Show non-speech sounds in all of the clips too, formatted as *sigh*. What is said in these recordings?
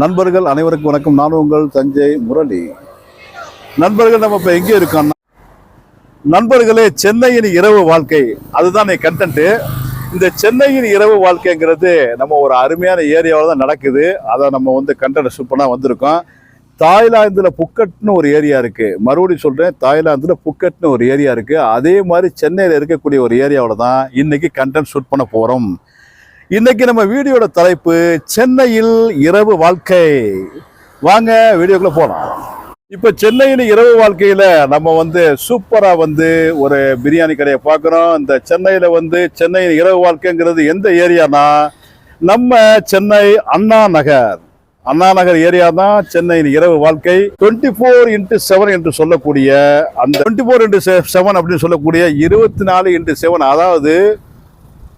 நண்பர்கள் அனைவருக்கும் வணக்கம். நான் உங்கள் தஞ்சை முரளி. நண்பர்கள் நம்ம இப்போ எங்கே இருக்கோம் நண்பர்களே சென்னையின் இரவு வாழ்க்கை. அதுதான் என் கண்டென்ட்டு இந்த சென்னையின் இரவு வாழ்க்கைங்கிறது நம்ம ஒரு அருமையான ஏரியாவில் தான் நடக்குது. அதை நம்ம வந்து கண்டென்ட் ஷூட் வந்திருக்கோம். தாய்லாந்தில் புக்கட்னு ஒரு ஏரியா இருக்குது மறுபடியும் சொல்கிறேன் தாய்லாந்தில் புக்கட்னு ஒரு ஏரியா இருக்குது அதே மாதிரி சென்னையில் இருக்கக்கூடிய ஒரு ஏரியாவில் தான் இன்றைக்கி கண்டென்ட் ஷூட் பண்ண போகிறோம் இன்னைக்கு நம்ம வீடியோட தலைப்பு சென்னையில் இரவு வாழ்க்கை. வாங்க வீடியோக்குள்ள போலாம். இப்போ சென்னையின் இரவு வாழ்க்கையில் நம்ம வந்து சூப்பராக வந்து ஒரு பிரியாணி கடையை பார்க்குறோம். இந்த சென்னையில் வந்து சென்னையின் இரவு வாழ்க்கைங்கிறது எந்த ஏரியானா நம்ம சென்னை அண்ணா நகர். அண்ணா நகர் ஏரியா தான் சென்னையின் இரவு வாழ்க்கை. டுவெண்ட்டி ஃபோர் இன்ட்டு செவன் என்று சொல்லக்கூடிய அந்த டுவெண்ட்டி ஃபோர் இன்ட்டு செவன் அப்படின்னு சொல்லக்கூடிய இருபத்தி நாலு இன்ட்டு செவன் அதாவது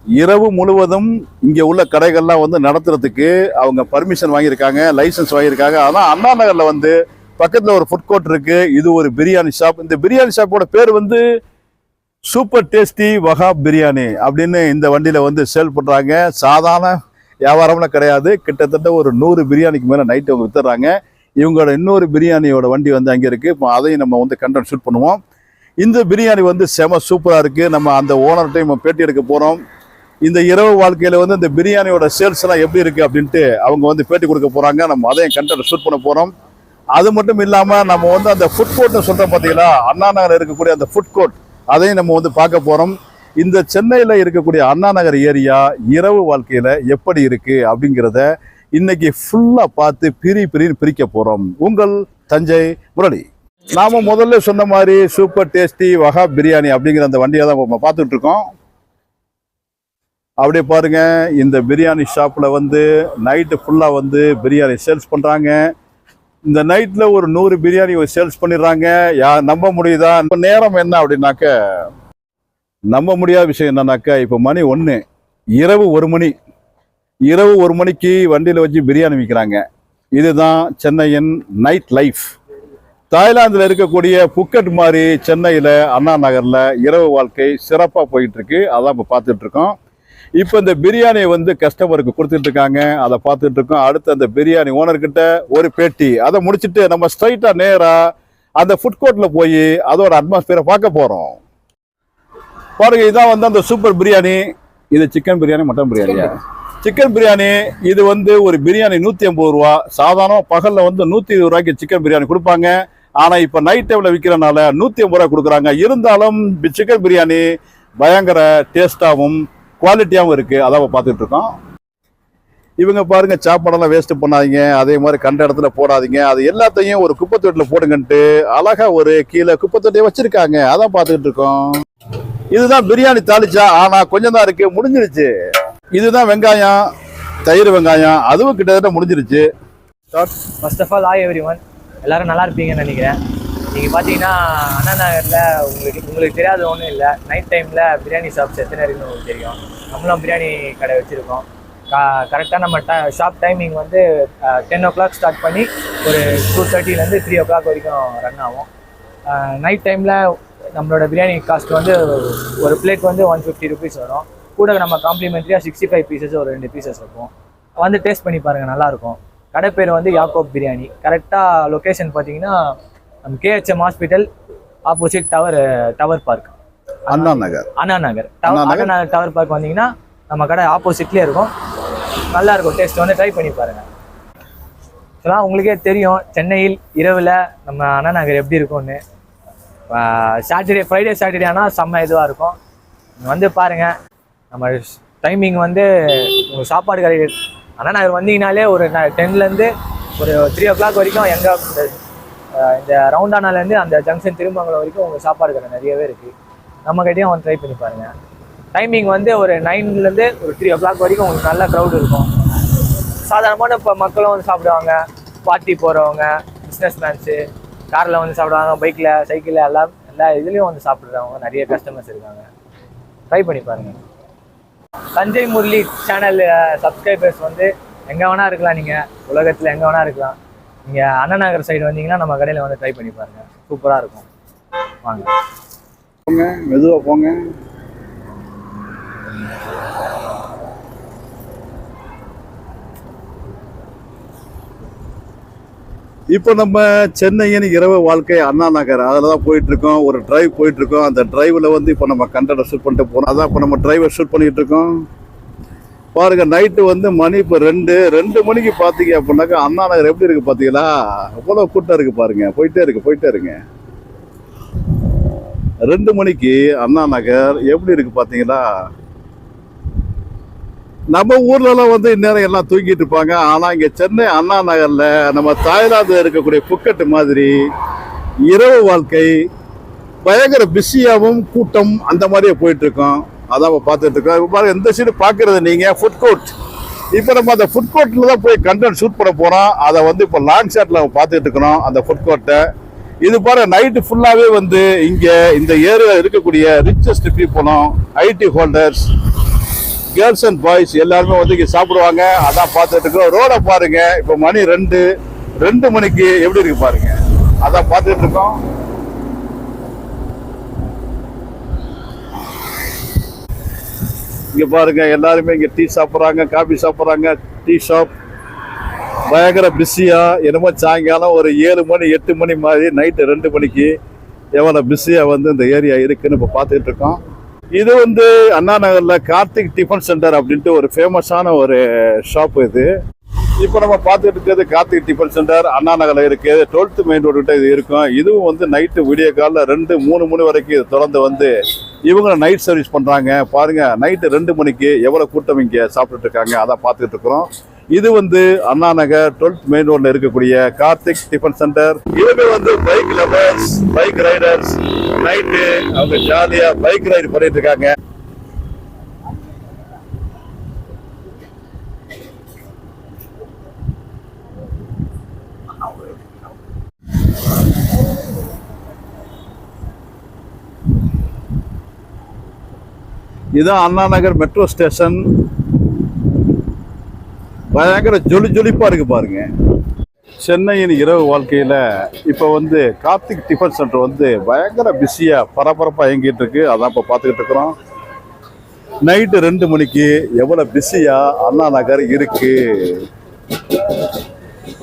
இரவு முழுவதும் இங்கே உள்ள கடைகள்லாம் வந்து நடத்துறதுக்கு அவங்க பர்மிஷன் வாங்கியிருக்காங்க லைசன்ஸ் வாங்கியிருக்காங்க. ஆனால் அண்ணா நகரில் வந்து பக்கத்தில் ஒரு ஃபுட் கோர்ட் இருக்கு. இது ஒரு பிரியாணி ஷாப் இந்த பிரியாணி ஷாப்போட பேர் வந்து சூப்பர் டேஸ்டி வஹாப் பிரியாணி அப்படின்னு இந்த வண்டியில் வந்து சேல் பண்ணுறாங்க சாதாரண வியாபாரம்லாம் கிடையாது. கிட்டத்தட்ட ஒரு நூறு பிரியாணிக்கு மேலே நைட்டு அவங்க வித்துறாங்க. இவங்களோட இன்னொரு பிரியாணியோட வண்டி வந்து அங்கே இருக்குது இப்போ அதையும் நம்ம வந்து கண்டென்ட் ஷூட் பண்ணுவோம். இந்த பிரியாணி வந்து செம சூப்பராக இருக்குது நம்ம அந்த ஓனர்கிட்ட நம்ம பேட்டி எடுக்க போகிறோம் இந்த இரவு வாழ்க்கையில் வந்து இந்த பிரியாணியோட சேல்ஸ் எல்லாம் எப்படி இருக்குது அப்படின்ட்டு அவங்க வந்து பேட்டி கொடுக்க போகிறாங்க நம்ம அதையும் கண்டென்ட் ஷூட் பண்ண போகிறோம் அது மட்டும் இல்லாமல் நம்ம வந்து அந்த ஃபுட் கோர்ட்னு சொல்கிறோம் பார்த்தீங்களா அண்ணா நகர் இருக்கக்கூடிய அந்த ஃபுட் கோர்ட் அதையும் நம்ம வந்து பார்க்க போகிறோம் இந்த சென்னையில் இருக்கக்கூடிய அண்ணா நகர் ஏரியா இரவு வாழ்க்கையில் எப்படி இருக்குது அப்படிங்கிறத இன்னைக்கு ஃபுல்லாக பார்த்து பிரி பிரின்னு பிரிக்க போகிறோம் உங்கள் தஞ்சை முரளி. நாம் முதல்ல சொன்ன மாதிரி சூப்பர் டேஸ்டி வகா பிரியாணி அப்படிங்கிற அந்த வண்டியை தான் நம்ம பார்த்துட்டு இருக்கோம். அப்படியே பாருங்க இந்த பிரியாணி ஷாப்பில் வந்து நைட்டு ஃபுல்லாக வந்து பிரியாணி சேல்ஸ் பண்ணுறாங்க இந்த நைட்டில் ஒரு நூறு பிரியாணி சேல்ஸ் பண்ணிடுறாங்க. யா நம்ப முடியுதா? இப்போ நேரம் என்ன அப்படின்னாக்க நம்ப முடியாத விஷயம் என்னன்னாக்கா இப்போ மணி ஒன்று இரவு ஒரு மணி இரவு ஒரு மணிக்கு வண்டியில் வச்சு பிரியாணி விற்கிறாங்க இதுதான் சென்னையின் நைட் லைஃப் தாய்லாந்தில் இருக்கக்கூடிய புக்கட் மாதிரி சென்னையில் அண்ணா நகரில் இரவு வாழ்க்கை சிறப்பாக போயிட்டுருக்கு அதான் இப்போ பார்த்துட்ருக்கோம் இப்போ இந்த பிரியாணியை வந்து கஸ்டமருக்கு கொடுத்துட்டு இருக்காங்க அதை பார்த்துட்டு இருக்கோம் அடுத்து அந்த பிரியாணி ஓனர்கிட்ட ஒரு பேட்டி. அதை முடிச்சுட்டு நம்ம ஸ்ட்ரைட்டாக நேராக அந்த ஃபுட் கோர்ட்டில் போய் அதோட அட்மாஸ்பியரை பார்க்க போகிறோம் பாருங்க இதான் வந்து அந்த சூப்பர் பிரியாணி. இது சிக்கன் பிரியாணி மட்டன் பிரியாணியா சிக்கன் பிரியாணி. இது வந்து ஒரு பிரியாணி நூற்றி ஐம்பது ரூபா. சாதாரண பகலில் வந்து நூற்றி இருபது ரூபாய்க்கு சிக்கன் பிரியாணி கொடுப்பாங்க. ஆனால் இப்போ நைட் டைமில் விற்கிறனால நூற்றி ஐம்பது ரூபா கொடுக்குறாங்க. இருந்தாலும் சிக்கன் பிரியாணி பயங்கர டேஸ்ட்டாகவும் குவாலிட்டியாகவும் இருக்குது அதான் பார்த்துட்டு இருக்கோம் இவங்க பாருங்க சாப்பாடெல்லாம் வேஸ்ட் பண்ணாதீங்க. அதே மாதிரி கண்ட இடத்துல போடாதீங்க. அது எல்லாத்தையும் ஒரு குப்பை தொட்டில் போடுங்கன்ட்டு அழகா ஒரு கீழே குப்பை தொட்டியை வச்சிருக்காங்க. அதான் பார்த்துக்கிட்டு இருக்கோம். இதுதான் பிரியாணி தாளிச்சா ஆனா கொஞ்சம் தான் இருக்கு. முடிஞ்சிருச்சு. இதுதான் வெங்காயம். தயிர் வெங்காயம். அதுவும் கிட்டத்தட்ட முடிஞ்சிருச்சு. First of all hi everyone எல்லாரும் நல்லா இருப்பீங்கன்னு நினைக்கிறேன். நீங்கள் பார்த்தீங்கன்னா அண்ணா நகரில் உங்களுக்கு உங்களுக்கு தெரியாத ஒன்றும் இல்லை. நைட் டைமில் பிரியாணி ஷாப்ஸ் எத்தனை இருக்குன்னு உங்களுக்கு தெரியும். நம்மளும் பிரியாணி கடை வச்சுருக்கோம். கரெக்டாக நம்ம ட ஷாப் டைமிங் வந்து டென் ஓ கிளாக் ஸ்டார்ட் பண்ணி ஒரு டூ தேர்ட்டிலேருந்து த்ரீ ஓ கிளாக் வரைக்கும் ரன் ஆகும். நைட் டைமில் நம்மளோட பிரியாணி காஸ்ட் வந்து ஒரு பிளேட் வந்து ஒன் ஃபிஃப்டி ருபீஸ் வரும். கூட நம்ம காம்ப்ளிமெண்ட்ரியாக சிக்ஸ்டி ஃபைவ் பீசஸ் ஒரு ரெண்டு பீசஸ் இருக்கும். வந்து டேஸ்ட் பண்ணி பாருங்கள் நல்லாயிருக்கும் கடை பேர் வந்து யாக்கோப் பிரியாணி கரெக்டாக லொக்கேஷன் பார்த்தீங்கன்னா நம்ம KHM hospital opposite tower tower park Anna Nagar. Anna Nagar. Anna tower Nagar. Tower park வந்தீங்கன்னா நம்ம கடை ஆப்போசிட்லேயே இருக்கும். நல்லா இருக்கும். டேஸ்ட் வந்து ட்ரை பண்ணி பாருங்கள் இதெல்லாம் உங்களுக்கே தெரியும் சென்னையில் இரவில் நம்ம அண்ணா நகர் எப்படி இருக்கும்னு. சாட்டர்டே ஃப்ரைடே சாட்டர்டே ஆனால் செம்ம இதுவாக இருக்கும். வந்து பாருங்கள் நம்ம டைமிங் வந்து உங்கள் சாப்பாடு கடை அண்ணா நகர் வந்தீங்கனாலே ஒரு டென்லேருந்து ஒரு த்ரீ ஓ கிளாக் வரைக்கும் எங்கே இந்த ரவுண்டானாலேருந்து அந்த ஜங்ஷன் திருமங்கலம் வரைக்கும் உங்கள் சாப்பாடு கடை நிறையவே இருக்குது நம்ம கிட்டேயும் ட்ரை பண்ணி பாருங்கள் டைமிங் வந்து ஒரு நைன்லேருந்து ஒரு த்ரீ ஓ கிளாக் வரைக்கும் உங்களுக்கு நல்ல க்ரௌட் இருக்கும். சாதாரணமான இப்போ மக்களும் வந்து சாப்பிடுவாங்க. பார்ட்டி போகிறவங்க பிஸ்னஸ் மேன்ஸு காரில் வந்து சாப்பிடுவாங்க பைக்கில் சைக்கிளில் எல்லாம் எல்லா இதுலேயும் வந்து சாப்பிட்றவங்க நிறைய கஸ்டமர்ஸ் இருக்காங்க. ட்ரை பண்ணி பாருங்கள் தஞ்சை முரளி சேனல் சப்ஸ்கிரைபர்ஸ் வந்து எங்கே வேணா இருக்கலாம் நீங்கள் உலகத்தில் எங்கே வேணால் இருக்கலாம். நீங்கள் அண்ணா நகர் சைடு வந்தீங்கன்னா நம்ம கடையில் வந்து ட்ரை பண்ணி பாருங்கள் சூப்பராக இருக்கும். வாங்க. போங்க மெதுவா போங்க. இப்போ நம்ம சென்னையின் இரவு வாழ்க்கை அண்ணா நகர் அதில் தான் போயிட்டுருக்கோம். ஒரு டிரைவ் போயிட்டுருக்கோம். அந்த டிரைவில் வந்து இப்போ நம்ம கண்டனை ஷூட் பண்ணிட்டு போகிறோம் அதான் இப்போ நம்ம டிரைவர் ஷூட் பண்ணிட்டு இருக்கோம் பாருங்க நைட்டு வந்து மணி இப்போ ரெண்டு ரெண்டு மணிக்கு பார்த்தீங்க அப்படின்னாக்கா அண்ணா நகர் எப்படி இருக்கு பார்த்தீங்களா அவ்வளோ கூட்டம் இருக்கு பாருங்க. போயிட்டே இருக்கு போயிட்டே இருங்க. ரெண்டு மணிக்கு அண்ணா நகர் எப்படி இருக்கு பார்த்தீங்களா நம்ம ஊர்லலாம் வந்து இந்நேரம் எல்லாம் தூங்கிட்டு இருப்பாங்க. ஆனால் இங்கே சென்னை அண்ணா நகரில் நம்ம தாய்லாந்து இருக்கக்கூடிய புக்கெட்டு மாதிரி இரவு வாழ்க்கை பயங்கர பிஸியாகவும் கூட்டம் அந்த மாதிரியே போயிட்டு இருக்கோம். அதான் இப்போ பார்த்துட்டு இருக்கோம். இப்போ பாருங்க இந்த சைடு பார்க்கறது நீங்கள் ஃபுட் கோர்ட் இப்போ நம்ம அந்த ஃபுட் கோர்ட்டில் தான் போய் கண்டென்ட் ஷூட் பண்ண போகிறோம் அதை வந்து இப்போ லாங் ஷாட்டில் பார்த்துட்டு இருக்கிறோம் அந்த ஃபுட் கோர்ட்டை இது பாரு நைட்டு ஃபுல்லாகவே வந்து இங்கே இந்த ஏரியாவில் இருக்கக்கூடிய richest பீப்புளும் IT holders girls and boys எல்லாருமே வந்து இங்கே சாப்பிடுவாங்க. அதான் பார்த்துட்டு இருக்கோம். ரோடை பாருங்கள் இப்போ மணி ரெண்டு ரெண்டு மணிக்கு எப்படி இருக்கு பாருங்க. அதான் பார்த்துட்டு இருக்கோம். இங்கே பாருங்க எல்லாருமே இங்கே டீ சாப்பிட்றாங்க காபி சாப்பிட்றாங்க. டீ ஷாப் பயங்கர பிஸியாக என்னமோ சாயங்காலம் ஒரு ஏழு மணி எட்டு மணி மாதிரி நைட்டு ரெண்டு மணிக்கு எவ்வளோ பிஸியாக வந்து இந்த ஏரியா இருக்குன்னு இப்போ பார்த்துட்டு இருக்கோம். இது வந்து அண்ணா நகரில் கார்த்திக் டிஃபன் சென்டர் அப்படின்ட்டு ஒரு ஃபேமஸான ஒரு ஷாப் இது. இப்போ நம்ம பார்த்துட்டு இருக்கிறது கார்த்திக் டிஃபன் சென்டர். அண்ணா நகரில் இருக்குது டுவெல்த்து மெயின் ரோடு கிட்ட இது இருக்கும். இதுவும் வந்து நைட்டு விடிய காலில் ரெண்டு மூணு மணி வரைக்கும் இது திறந்து வந்து இவங்க நைட் சர்வீஸ் பண்ணுறாங்க பாருங்கள் நைட்டு ரெண்டு மணிக்கு எவ்வளோ கூட்டம் இங்கே சாப்பிட்டுட்டு இருக்காங்க அதான் இருக்கிறோம். இது வந்து அண்ணா நகர் டுவெல்த் மெயின் ரோட்ல இருக்கக்கூடிய கார்த்திக் டிஃபன் சென்டர் இவங்க வந்து bike lovers bike riders night அவங்க ஜாலியா பைக் ரைடு பண்ணிட்டு இருக்காங்க. இதுதான் அண்ணா நகர் மெட்ரோ ஸ்டேஷன் பயங்கர ஜொலி ஜொலிப்பாக இருக்கு பாருங்க. சென்னையின் இரவு வாழ்க்கையில் இப்போ வந்து கார்த்திக் டிஃபன் சென்டர் வந்து பயங்கர பிஸியாக பரபரப்பாக இயங்கிட்டு இருக்கு. அதான் இப்போ பார்த்துக்கிட்டு இருக்கிறோம். நைட்டு ரெண்டு மணிக்கு எவ்வளோ பிஸியாக அண்ணா நகர் இருக்கு.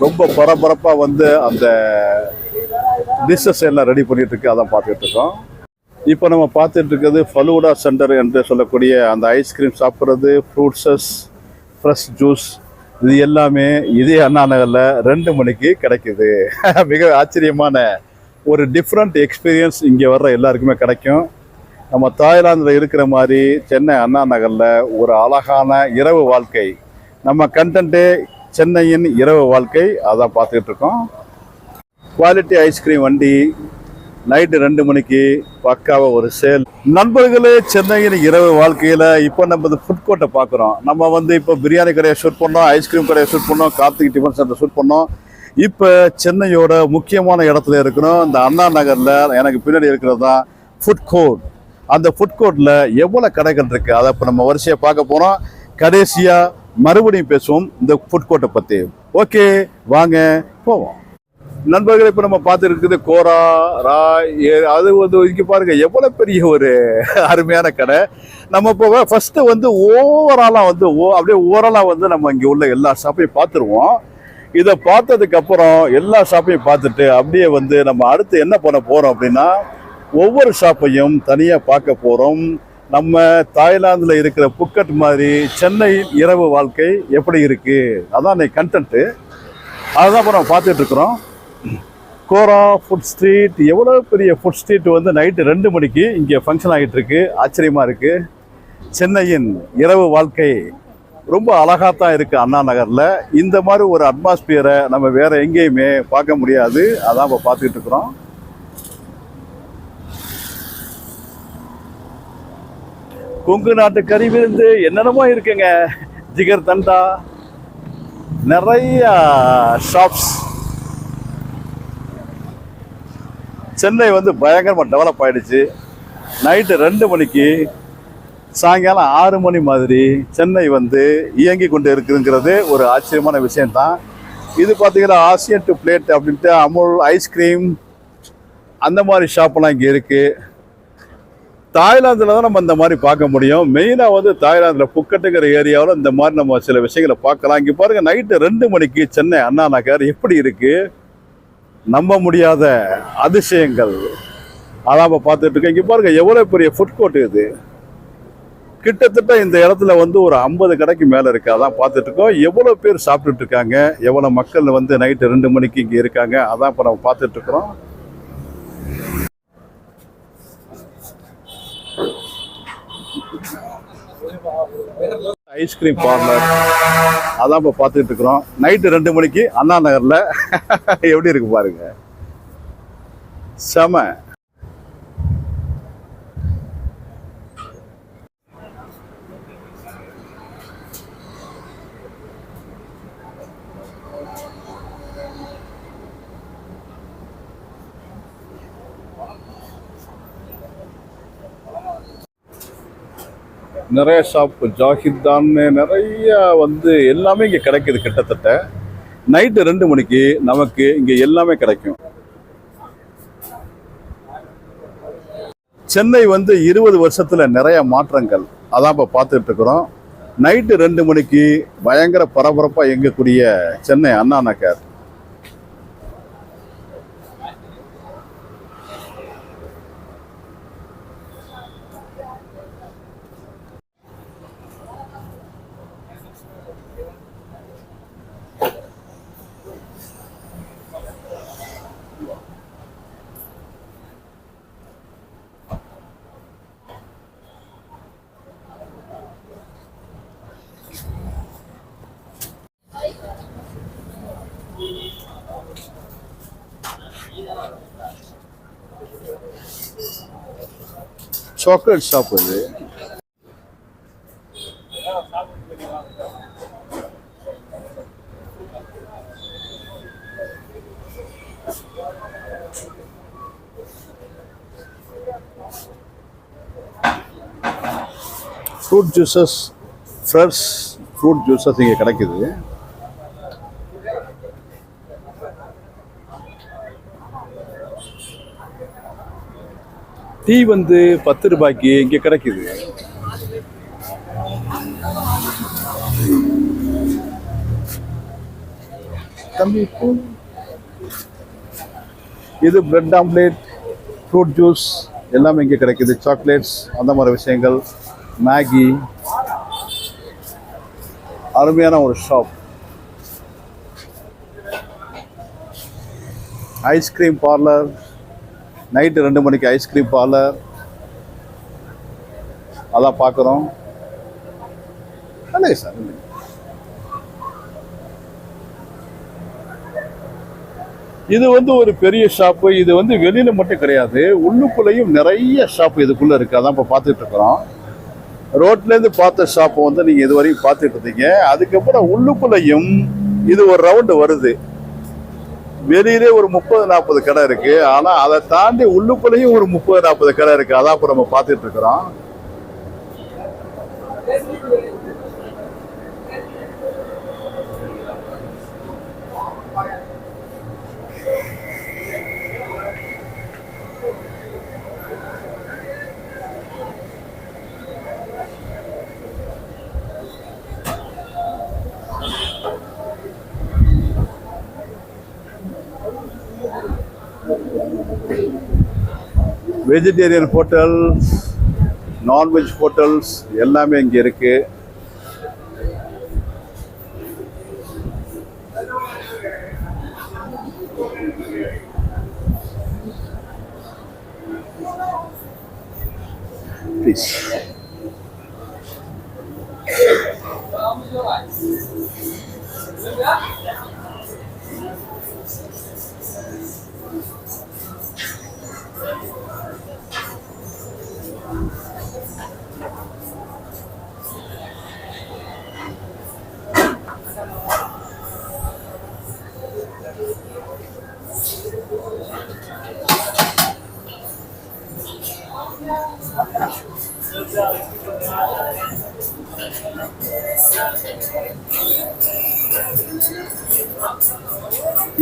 ரொம்ப பரபரப்பாக வந்து அந்த டிஷ்ஷஸ் எல்லாம் ரெடி பண்ணிட்டு இருக்கு. அதான் பார்த்துக்கிட்டு இருக்கோம். இப்போ நம்ம பார்த்துட்டு இருக்கிறது ஃபலூடா சென்டர் என்று சொல்லக்கூடிய அந்த ஐஸ்கிரீம் சாப்பிட்றது ஃப்ரூட்ஸஸ் ஃப்ரெஷ் ஜூஸ் இது எல்லாமே இதே அண்ணா நகரில் ரெண்டு மணிக்கு கிடைக்குது. *laughs* மிக ஆச்சரியமான ஒரு டிஃப்ரெண்ட் எக்ஸ்பீரியன்ஸ் இங்கே வர்ற எல்லாருக்குமே கிடைக்கும். நம்ம தாய்லாந்தில் இருக்கிற மாதிரி சென்னை அண்ணா நகரில் ஒரு அழகான இரவு வாழ்க்கை. நம்ம கண்டென்ட்டு சென்னையின் இரவு வாழ்க்கை அதான் பார்த்துக்கிட்டு இருக்கோம். குவாலிட்டி ஐஸ்கிரீம் வண்டி நைட்டு ரெண்டு மணிக்கு பக்காவாக ஒரு சேல். நண்பர்களே சென்னையின் இரவு வாழ்க்கையில் இப்போ நம்ம இந்த ஃபுட் கோர்ட்டை பார்க்குறோம் நம்ம வந்து இப்போ பிரியாணி கடையை ஷூட் பண்ணோம் ஐஸ்கிரீம் கடையை ஷூட் பண்ணோம் கார்த்திக் டிஃபன் சென்டர் ஷூட் பண்ணோம். இப்போ சென்னையோட முக்கியமான இடத்துல இருக்கணும். இந்த அண்ணா நகரில் எனக்கு பின்னாடி இருக்கிறது தான் ஃபுட் கோர்ட் அந்த ஃபுட் கோர்ட்டில் எவ்வளோ கடைகள் இருக்குது அதை இப்போ நம்ம வரிசையாக பார்க்க போகிறோம் கடைசியாக மறுபடியும் பேசுவோம் இந்த ஃபுட் கோர்ட்டை பற்றி ஓகே வாங்க போவோம். நண்பர்களை இப்போ நம்ம பார்த்து இருக்குது கோரா ராய் அது வந்து இங்கே பாருங்க எவ்வளோ பெரிய ஒரு அருமையான கடை. நம்ம இப்போ ஃபர்ஸ்ட் வந்து ஓவராலாக வந்து ஓ அப்படியே ஓவராலாக வந்து நம்ம இங்கே உள்ள எல்லா ஷாப்பையும் பார்த்துருவோம். இதை பார்த்ததுக்கு அப்புறம் எல்லா ஷாப்பையும் பார்த்துட்டு அப்படியே வந்து நம்ம அடுத்து என்ன பண்ண போறோம் அப்படின்னா ஒவ்வொரு ஷாப்பையும் தனியாக பார்க்க போறோம். நம்ம தாய்லாந்தில் இருக்கிற புக்கட் மாதிரி சென்னையில் இரவு வாழ்க்கை எப்படி இருக்கு? அதான் இன்னைக்கு கண்டென்ட்டு அதுதான் இப்போ நம்ம பார்த்துட்டு இருக்கிறோம். கோரா ஃபுட் ஸ்ட்ரீட் எவ்வளோ பெரிய ஃபுட் ஸ்ட்ரீட் வந்து நைட்டு ரெண்டு மணிக்கு இங்கே ஃபங்க்ஷன் ஆகிட்டு இருக்கு. ஆச்சரியமாக இருக்குது சென்னையின் இரவு வாழ்க்கை ரொம்ப அழகாக தான் இருக்குது அண்ணா நகரில். இந்த மாதிரி ஒரு அட்மாஸ்பியரை நம்ம வேறு எங்கேயுமே பார்க்க முடியாது. அதான் இப்போ பார்த்துக்கிட்டு இருக்கிறோம். கொங்கு நாட்டு கறி விருந்து என்னென்னமோ இருக்குங்க. ஜிகர் தண்டா. நிறைய ஷாப்ஸ் சென்னை வந்து பயங்கரமாக டெவலப் ஆயிடுச்சு. நைட்டு ரெண்டு மணிக்கு சாயங்காலம் ஆறு மணி மாதிரி சென்னை வந்து இயங்கி கொண்டு இருக்குதுங்கிறது ஒரு ஆச்சரியமான விஷயம்தான். இது பார்த்தீங்கன்னா ஆசியன் டு பிளேட் அப்படின்ட்டு அமுல் ஐஸ்கிரீம் அந்த மாதிரி ஷாப்பெல்லாம் இங்கே இருக்குது தாய்லாந்தில் தான் நம்ம இந்த மாதிரி பார்க்க முடியும். மெயினாக வந்து தாய்லாந்தில் புக்கட்டுங்கிற ஏரியாவில் இந்த மாதிரி நம்ம சில விஷயங்களை பார்க்கலாம். இங்கே பாருங்கள் நைட்டு ரெண்டு மணிக்கு சென்னை அண்ணா நகர் எப்படி இருக்குது நம்ப முடியாத அதிசயங்கள். அதான் இப்போ பார்த்துட்டு இருக்கேன் இங்கே பாருங்க எவ்வளோ பெரிய ஃபுட் கோர்ட் இது. கிட்டத்தட்ட இந்த இடத்துல வந்து ஒரு ஐம்பது கடைக்கு மேலே இருக்குது அதான் பார்த்துட்டு இருக்கோம் எவ்வளோ பேர் சாப்பிட்டுட்டு இருக்காங்க எவ்வளோ மக்கள் வந்து நைட்டு ரெண்டு மணிக்கு இங்கே இருக்காங்க? அதான் இப்போ நம்ம பார்த்துட்டு இருக்கிறோம் ஐஸ்கிரீம் பார்லர் அதான் இப்போ பார்த்துட்டு இருக்கிறோம். நைட்டு ரெண்டு மணிக்கு அண்ணா நகரில். *laughs* எப்படி இருக்கு பாருங்க. செம. நிறைய ஷாப் ஜாகித்தான்னு நிறைய வந்து எல்லாமே இங்கே கிடைக்குது கிட்டத்தட்ட. நைட்டு ரெண்டு மணிக்கு நமக்கு இங்கே எல்லாமே கிடைக்கும். சென்னை வந்து இருபது வருஷத்துல நிறைய மாற்றங்கள். அதான் இப்போ பார்த்துட்டு இருக்கிறோம். நைட்டு ரெண்டு மணிக்கு பயங்கர பரபரப்பாக இயங்கக்கூடிய சென்னை அண்ணா நகர். சாக்லேட் ஷாப் இது fruit juices fresh fruit juices இங்கே கிடைக்குது டீ வந்து பத்து ரூபாய்க்கு இங்கே கிடைக்குது. தம்பி இது பிரெட் ஆம்லேட் ஃப்ரூட் ஜூஸ் எல்லாமே இங்கே கிடைக்குது. சாக்லேட்ஸ் அந்த மாதிரி விஷயங்கள். மேகி அருமையான ஒரு ஷாப் ஐஸ்கிரீம் பார்லர் நைட்டு ரெண்டு மணிக்கு ஐஸ்கிரீம் பார்லர் அதான் பார்க்குறோம் நல்லது சார். இது வந்து ஒரு பெரிய ஷாப்பு இது வந்து வெளியில மட்டும் கிடையாது. உள்ளுக்குள்ளேயும் நிறைய ஷாப் இதுக்குள்ள இருக்கு. அதான் இப்போ பார்த்துட்டு இருக்கிறோம். ரோட்ல இருந்து பார்த்த ஷாப்பை வந்து நீங்கள் இதுவரையும் பார்த்துட்டு இருந்தீங்க. அதுக்கப்புறம் உள்ளுக்குள்ளேயும் இது ஒரு ரவுண்டு வருது. வெளியிலே ஒரு முப்பது நாற்பது கடை இருக்கு. ஆனா அதை தாண்டி உள்ளுக்குள்ளேயும் ஒரு முப்பது நாற்பது கடை இருக்கு. அதான் இப்போ நம்ம பார்த்துட்டு இருக்கிறோம். வெஜிடேரியன் ஹோட்டல்ஸ் நான்வெஜ் ஹோட்டல்ஸ் எல்லாமே இங்கே இருக்குது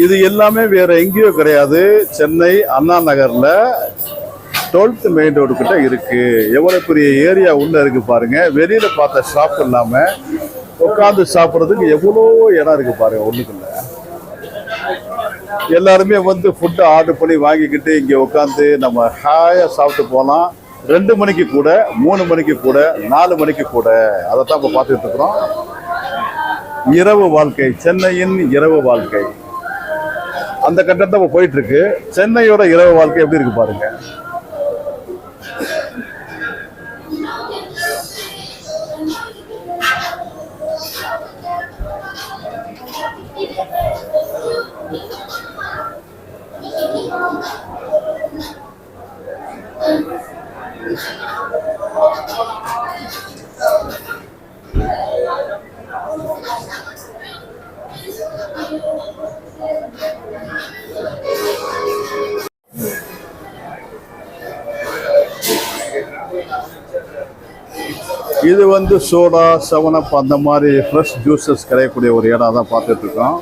இது எல்லாமே வேற எங்கேயோ கிடையாது. சென்னை அண்ணா நகர்ல டுவெல்த் மெயின் ரோடு கிட்ட இருக்கு. எவ்வளவு பெரிய ஏரியா உள்ள இருக்கு பாருங்க. வெளியில பார்த்த ஷாப் இல்லாம உட்காந்து சாப்பிட்றதுக்கு எவ்வளோ இடம் இருக்கு பாருங்க ஒண்ணுக்குள்ள. எல்லாருமே வந்து ஃபுட்டு ஆர்டர் பண்ணி வாங்கிக்கிட்டு இங்கே உட்காந்து நம்ம ஹாயாக சாப்பிட்டு போகலாம் ரெண்டு மணிக்கு கூட மூணு மணிக்கு கூட நாலு மணிக்கு கூட. அதை தான் இப்போ பார்த்துட்டு இருக்கிறோம். இரவு வாழ்க்கை சென்னையின் இரவு வாழ்க்கை. அந்த கட்டத்தை இப்போ போயிட்டு இருக்கு. சென்னையோட இரவு வாழ்க்கை எப்படி இருக்கு பாருங்க. வந்து சோடா செவனப் அந்த மாதிரி ஃப்ரெஷ் ஜூஸஸ் கிடைக்கக்கூடிய ஒரு இடம் தான் பார்த்துட்ருக்கோம்.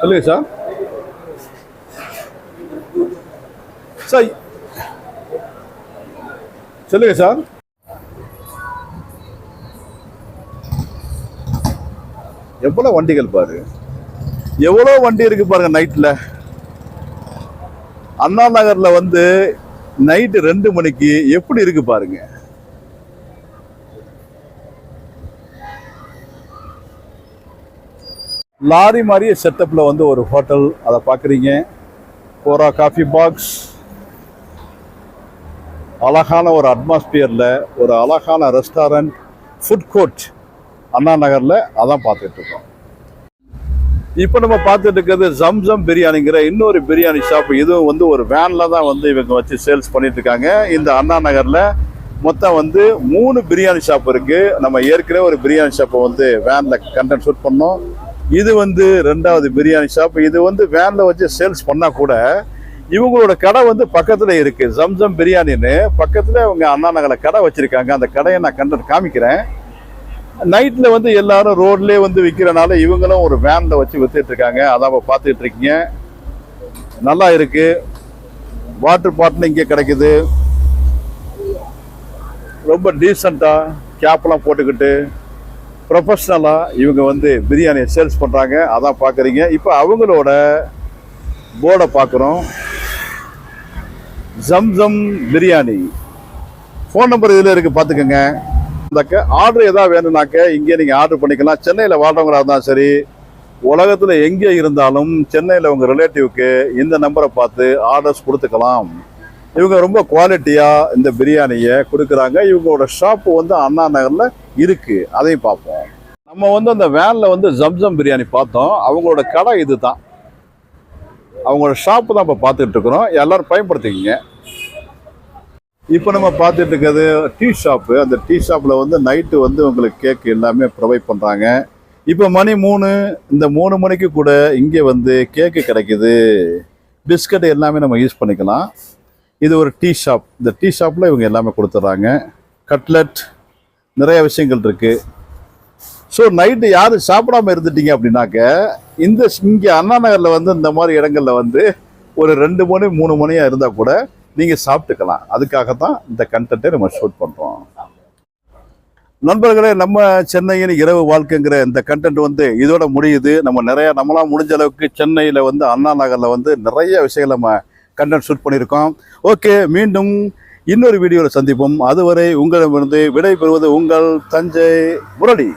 சொல்லுங்க சார் சார் சொல்லுங்க சார் எவ்வளோ வண்டிகள் பாரு? எவ்வளோ வண்டி இருக்கு பாருங்க நைட்டில் அண்ணா நகர்ல வந்து நைட்டு ரெண்டு மணிக்கு எப்படி இருக்கு பாருங்க? லாரி மாதிரியே செட்டப்பில் வந்து ஒரு ஹோட்டல் அதை பார்க்குறீங்க. போரா காஃபி பாக்ஸ் அழகான ஒரு அட்மாஸ்பியரில் ஒரு அழகான ரெஸ்டாரண்ட் ஃபுட் கோர்ட் அண்ணா நகரில் அதான் பார்த்துட்ருக்கோம் இப்போ நம்ம பார்த்துட்டு இருக்கிறது ஜம்சம் பிரியாணிங்கிற இன்னொரு பிரியாணி ஷாப் இதுவும் வந்து ஒரு வேனில் தான் வந்து இவங்க வச்சு சேல்ஸ் பண்ணிட்டு இருக்காங்க. இந்த அண்ணா நகரில் மொத்தம் வந்து மூணு பிரியாணி ஷாப் இருக்கு. நம்ம ஏற்கனவே ஒரு பிரியாணி ஷாப்பை வந்து வேனில் கண்டென்ட் ஷூட் பண்ணோம். இது வந்து ரெண்டாவது பிரியாணி ஷாப் இது வந்து வேனில் வச்சு சேல்ஸ் பண்ணால் கூட இவங்களோட கடை வந்து பக்கத்தில் இருக்குது ஜம்சம் பிரியாணின்னு பக்கத்தில் அவங்க அண்ணா நகரில் கடை வச்சுருக்காங்க. அந்த கடையை நான் கண்டென்ட் காமிக்கிறேன். நைட்டில் வந்து எல்லாரும் ரோட்லேயே வந்து விற்கிறனால இவங்களும் ஒரு வேனில் வச்சு வித்துட்டு இருக்காங்க அதான் பார்த்துட்டு இருக்கீங்க நல்லா இருக்கு. வாட்டர் பாட்டில் இங்கே கிடைக்குது. ரொம்ப டீசண்டாக கேப்லாம் போட்டுக்கிட்டு ப்ரொஃபஷ்னலாக இவங்க வந்து பிரியாணியை சேல்ஸ் பண்ணுறாங்க அதான் பார்க்குறீங்க இப்போ அவங்களோட போர்டை பார்க்குறோம் ஜம்சம் பிரியாணி. ஃபோன் நம்பர் இதில் இருக்குது பார்த்துக்கோங்க இந்தாக்க ஆர்டர் எதாவது வேணும்னாக்க இங்கே நீங்கள் ஆர்டர் பண்ணிக்கலாம். சென்னையில் வாழ்றவங்களாக இருந்தாலும் சரி உலகத்தில் எங்கே இருந்தாலும் சென்னையில் உங்கள் ரிலேட்டிவ்க்கு இந்த நம்பரை பார்த்து ஆர்டர்ஸ் கொடுத்துக்கலாம். இவங்க ரொம்ப குவாலிட்டியாக இந்த பிரியாணியை கொடுக்குறாங்க. இவங்களோட ஷாப்பு வந்து அண்ணா நகரில் இருக்குது அதையும் பார்ப்போம். நம்ம வந்து அந்த வேனில் வந்து ஜம்சம் பிரியாணி பார்த்தோம். அவங்களோட கடை இது தான் அவங்களோட ஷாப்பு தான் இப்போ பார்த்துட்டு இருக்கிறோம். எல்லாரும் பயன்படுத்திக்கிங்க. இப்போ நம்ம பார்த்துட்டு இருக்கிறது டீ ஷாப்பு. அந்த டீ ஷாப்பில் வந்து நைட்டு வந்து உங்களுக்கு கேக் எல்லாமே ப்ரொவைட் பண்ணுறாங்க இப்போ மணி மூணு இந்த மூணு மணிக்கு கூட இங்கே வந்து கேக்கு கிடைக்குது. பிஸ்கட் எல்லாமே நம்ம யூஸ் பண்ணிக்கலாம். இது ஒரு டீ ஷாப். இந்த டீ ஷாப்பில் இவங்க எல்லாமே கொடுத்துட்றாங்க. கட்லெட் நிறைய விஷயங்கள் இருக்குது ஸோ நைட்டு யாரும் சாப்பிடாம இருந்துட்டீங்க அப்படின்னாக்க இந்த இங்கே அண்ணா நகரில் வந்து இந்த மாதிரி இடங்களில் வந்து ஒரு ரெண்டு மணி மூணு மணியாக இருந்தால் கூட நீங்கள் சாப்பிட்டுக்கலாம். அதுக்காக தான் இந்த கண்டென்ட்டை நம்ம ஷூட் பண்ணுறோம் நண்பர்களே நம்ம சென்னையின் இரவு வாழ்க்கைங்கிற இந்த கண்டென்ட் வந்து இதோட முடியுது. நம்ம நிறையா நம்மளாம் முடிஞ்ச அளவுக்கு சென்னையில் வந்து அண்ணா நகரில் வந்து நிறைய விஷயங்கள் நம்ம கண்டென்ட் ஷூட் பண்ணியிருக்கோம். ஓகே மீண்டும் இன்னொரு வீடியோவில் சந்திப்போம். அதுவரை உங்களிடமிருந்து விடை பெறுவது உங்கள் தஞ்சை முரளி.